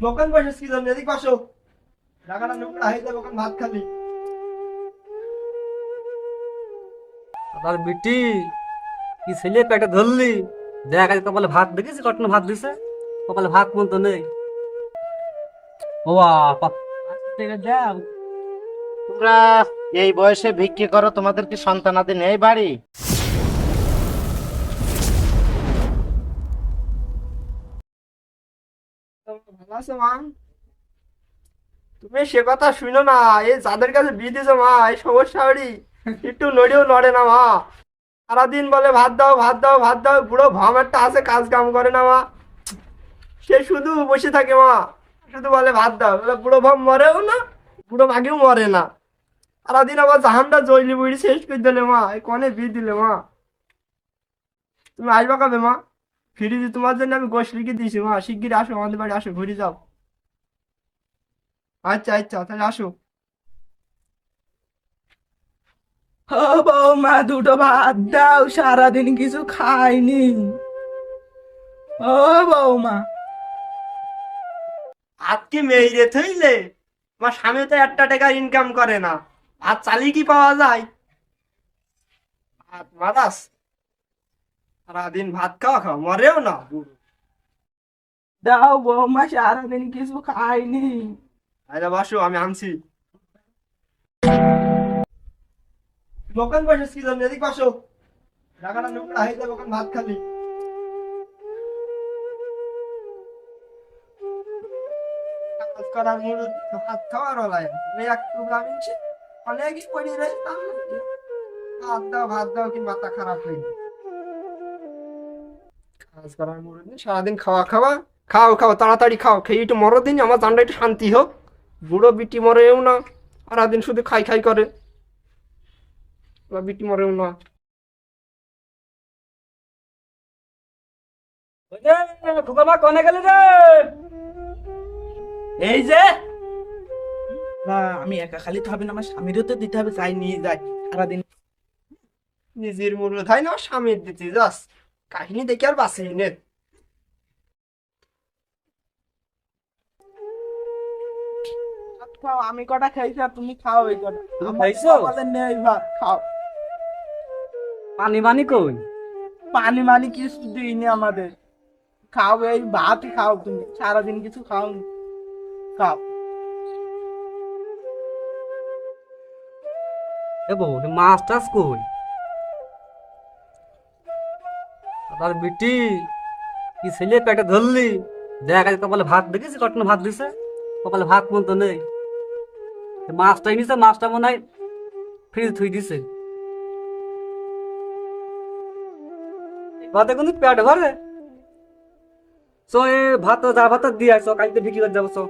দোকান বসে কি জন্য? এদিক যাবে ওখানে ভাত আর বিটি কি ছেলে পেটে ধরলি? দেখা যায় কপালে ভাত দেখেছি কটন ভাত দিছে? কপালে ভাত মতো নেই। ও বাবা থেকে যাও। তোমরা এই বয়সে ভিক্ষি করো তোমাদের কি সন্তানাদি নেই বাড়ি? আছো, মা। তুমি সে কথা শুনো না, এই যাদের কাছে বিয়ে দিছো মা, এই সমস্যা একটু নড়েও নড়ে না, মা। সারাদিন বলে, ভাত দাও ভাত দাও ভাত দাও, বুড়ো ভাম একটা আছে কাজ কাম করে না, মা। সে শুধু বসে থাকে, মা। শুধু বলে, ভাত দাও। বুড়ো ভাম মরেও না, বুড়ো মাগেও মরে না। সারাদিন আবার জাহানটা জইলি বুড়ি শেষ করে দিলে, মা। এই কনে বিয়ে দিলে, মা। তুমি আসবা কবে, মা? ফিরে তোমার জন্য আমি গোশ লিখে দিয়েছি মা শিগগির আসো আমাদের বাড়ি আসো ঘুরে যাও। আচ্ছা আচ্ছা তাহলে আসো। ও বৌমা দুটো ভাত দাও সারাদিন কিছু খাইনি। ও বৌমা। আজকে মেয়ে থইলে? আমার স্বামী তো একটা টাকা ইনকাম করে না। ভাত চালিয়ে কি পাওয়া যায়? ভাত মাদাস সারাদিন ভাত খাওয়া খাও মরেও না। দাও বৌমা সারাদিন কিছু খাইনি। আরে বসো আমি আনছি। দোকান বসে এদিক বসো। টাকাটা নোংরা হয়ে যাবে ওখানে ভাত খাবি। কাজ করার মূল ভাত খাওয়ার হলাই এক প্রোগ্রাম অনেকই পড়ি ভাত দাও ভাত দাও কি মাথা খারাপ হয়ে। কাজ করার মূল নেই। সারাদিন খাওয়া খাওয়া খাও খাও তাড়াতাড়ি খাও খেয়ে একটু মরো দিন আমার জানটা একটু শান্তি হোক। বুড়ো বিটি মরেও না সারাদিন শুধু খাই খাই করে। বিটি মরেও না। ঠুকা কনে গেলি রে? এই যে। না আমি একা খালি তো হবে না আমার স্বামীরও তো দিতে হবে চাই নিয়ে যাই সারাদিন। নিজের মূল্য তাই না স্বামীর দিতে যাস। কাহিনী দেখে আর বাঁচি নে। আমি কটা খাইছি আর তুমি খাও এই কটা। খাইছো? নেই খাও। পানি মানি কই? পানি মানি কিছু দিইনি আমাদের। খাও এই ভাত খাও তুমি সারাদিন কিছু খাও নি। খাও। এ বউ মাছ টাছ কই? আর বিটি, কি ছেলে পেটে ধরলি? দেখা যায় কপালে ভাত দেখেছি কটন ভাত দিছে। কপালে ভাত মতো নেই। এ মাছটা নিছে, মাছটা মনে হয় ফ্রিজ থুই দিছে। ভাতে কোনো পেট ভরে। চো, এ ভাত, যা ভাত দিয়ে আইসো কালকে বিক্রি করে যাব, চো।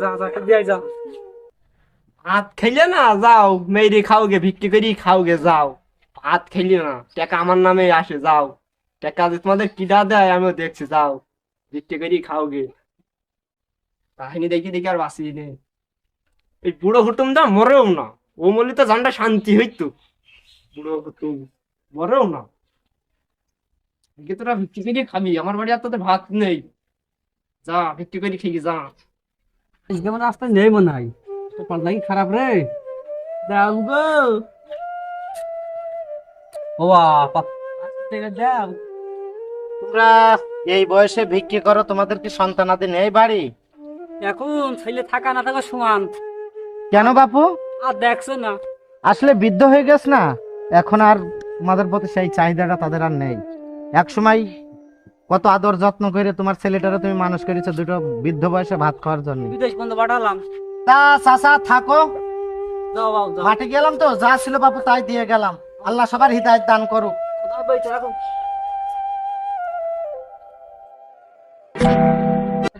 যা যা দিয়ে যা। ভাত খেলে না, যাও মেয়েরে খাওগে, বিক্রি করি খাওগে, যাও। ভাত খেলি না, টাকা আমার নামে আসে, যাও। টাকা তোমাদের কিডা দেয় আমিও দেখছি, যাও। বিক্রি করি খাওগে কাহিনী দেখি দেখি আর এই বুড়ো হুটুম দা মরেও না। ও মলি তো জানটা শান্তি হইতো। বুড়ো হুটুম মরেও না। একে তোরা বিক্রি করে খাবি, আমার বাড়ি আর তোদের ভাত নেই। যা বিক্রি করে খেয়ে যা। মানে রাস্তায় নেই মনে হয়। খারাপ রে। দাও গো। ও তোমরা এই বয়সে ভিক্ষি করো তোমাদের কি সন্তানাদি নেই বাড়ি? এখন ছেলে থাকা না থাকা সমান। কেন বাপু? আর দেখছ না। আসলে বৃদ্ধ হয়ে গেছ না? এখন আর তোমাদের প্রতি সেই চাহিদাটা তাদের আর নেই। এক সময় কত আদর যত্ন করে তোমার ছেলেটারে তুমি মানুষ করেছ দুটো বৃদ্ধ বয়সে ভাত খাওয়ার জন্য। বিদেশ বন্ধ পাঠালাম। তা চাচা থাকো। মাঠে গেলাম তো যা ছিল বাপু তাই দিয়ে গেলাম। আল্লাহ সবার হৃদায়ত দান করুক।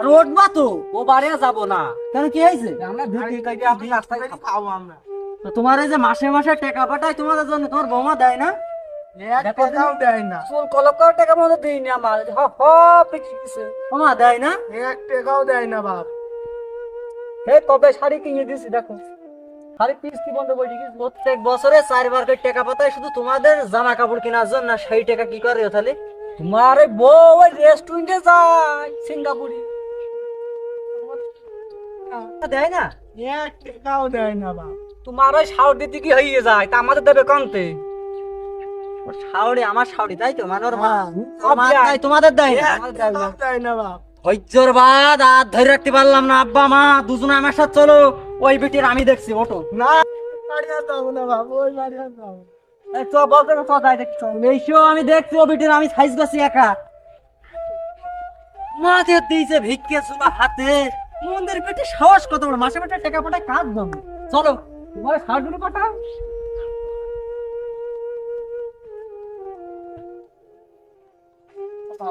আর উঠবা তো? ও বাড়ি আর না। কেন কি হয়েছে? আমরা ভিড় কাটে আপনি রাস্তায় খাব। খাব আমরা। তো তোমার এই যে মাসে মাসে টাকা পাঠায় তোমাদের জন্য তোমার বৌমা দেয় না? দেয় না। চুল কলপ টাকা মতো দিইনি আমার। হ হ পেকে গেছে বৌমা দেয় না? এক টাকাও দেয় না বাপ। হে তবে শাড়ি কিনে দিছি দেখো। শাড়ি পিস বন্ধ করে প্রত্যেক বছরে চারবার করে টাকা পাঠায় শুধু তোমাদের জামা কাপড় কেনার জন্য না সেই টাকা কি করে তাহলে? তোমার বউ ওই রেস্টুরেন্টে যায় সিঙ্গাপুরে। দেয় না? এক টাকাও দেয় না বাপ। তোমার ওই শাওর দিতে কি হয়ে যায়? তা আমাদের দেবে কমতে আমার শাওড়ি তাই তো? মানে। দেয়, তোমাদের দেয় না। দেয় না। বাপ। ধৈর্যর বাদ আর ধরে রাখতে পারলাম না। আব্বা মা দুজনে আমার সাথে চলো। ওই বেটির আমি দেখছি ওটো না আমি দেখছি ও বেটির আমি সাইজ করছি একা। মাথে দিয়েছে ভিক্ষে হাতে। মন্দির পেটে সাহস কত বড়? মাসে মাসে টাকা পাঠায় কাজ দাম চলো, তোমার শাড়িগুলো পাঠাও।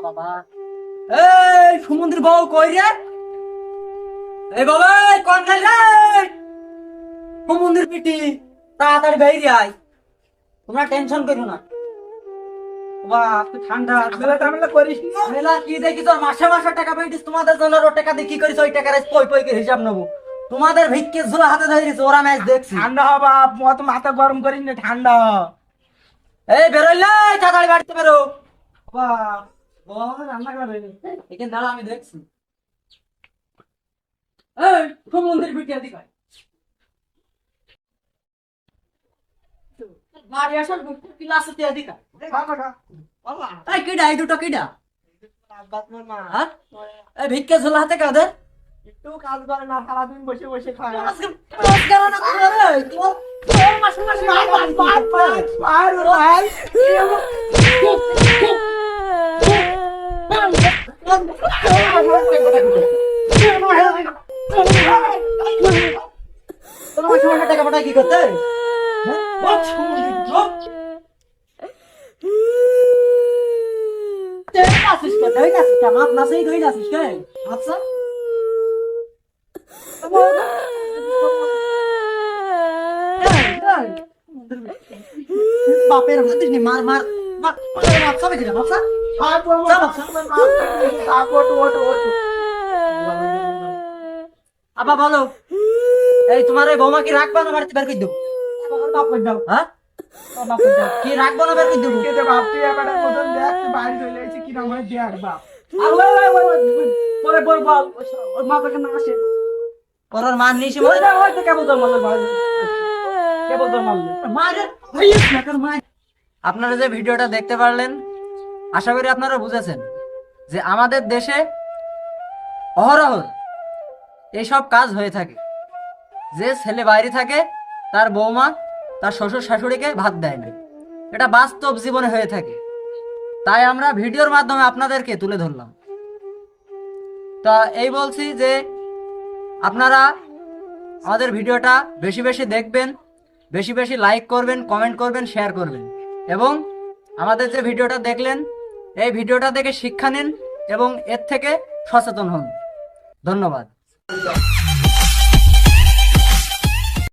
বাবা এই সমুদ্রের বউ কই রে? এই বাবা কোন খাই রে। সমুদ্রের পিটি তাড়াতাড়ি বাইরে আয়। তোমরা টেনশন করো না। তোমাদের ভিক্ষে ঝোলা হাতে ধরেছে ওরা ম্যাচ দেখছি। ঠান্ডা হ বাপ অত মাথা গরম করিস না ঠান্ডা এই বেরোইলে তাড়াতাড়ি বাড়িতে বেরো। রান্না করে এখানে দাঁড়া আমি দেখছি। এই সমুদ্রের পিঠে এদিকে আয়। বাড়ি আসার ক্লাসে এদিকে আয়। এই কিডা এই দুটো কিডা? হ্যাঁ এই ভিক্ষে ঝোলা হাতে কাদের একটু কাজ করে না সারাদিন বসে বসে খায়। আজকে ক্লাস কেন না করে তোর মার, মার, মার, মার, মার। তোর মাসে মাসে টাকা পাঠায় কি আচ্ছা বাপের হাতিস নি মার মার সবাই দিলে বাপসা মার, মার, মার, মার, মার, মার, ওঠ, ওঠ, ওঠ। আবা বলো এই তোমার এই বৌমা কি রাখবা না বাড়িতে? বের করে দেবো বাপ হ্যাঁ? কি রাখব না বের করে দেবো? কে বাপ, তুই এবারে কোথাও দেখ, তুই চলে এসেছিস, কিরম হয় দেখ বাপ। আর ওই ওই ওই ওই পরে বল বল ওর মা থেকে না আসে ওর ওর মান নিয়েছি ওই না ওই তো কেবল তোর মারলে ভাই কেবল তোর মারলে মারে ভাইয়েস না তোর আপনারা যে ভিডিওটা দেখতে পারলেন আশা করি আপনারা বুঝেছেন যে আমাদের দেশে অহরহ এইসব কাজ হয়ে থাকে। যে ছেলে বাইরে থাকে তার বৌমা তার শ্বশুর শাশুড়িকে ভাত দেয় না এটা বাস্তব জীবনে হয়ে থাকে। তাই আমরা ভিডিওর মাধ্যমে আপনাদেরকে তুলে ধরলাম। তা এই বলছি যে আপনারা আমাদের ভিডিওটা বেশি বেশি দেখবেন, বেশি বেশি লাইক করবেন কমেন্ট করবেন শেয়ার করবেন। এবং আমাদের যে ভিডিওটা দেখলেন, এই ভিডিওটা দেখে শিক্ষা নিন এবং এর থেকে সচেতন হন। ধন্যবাদ।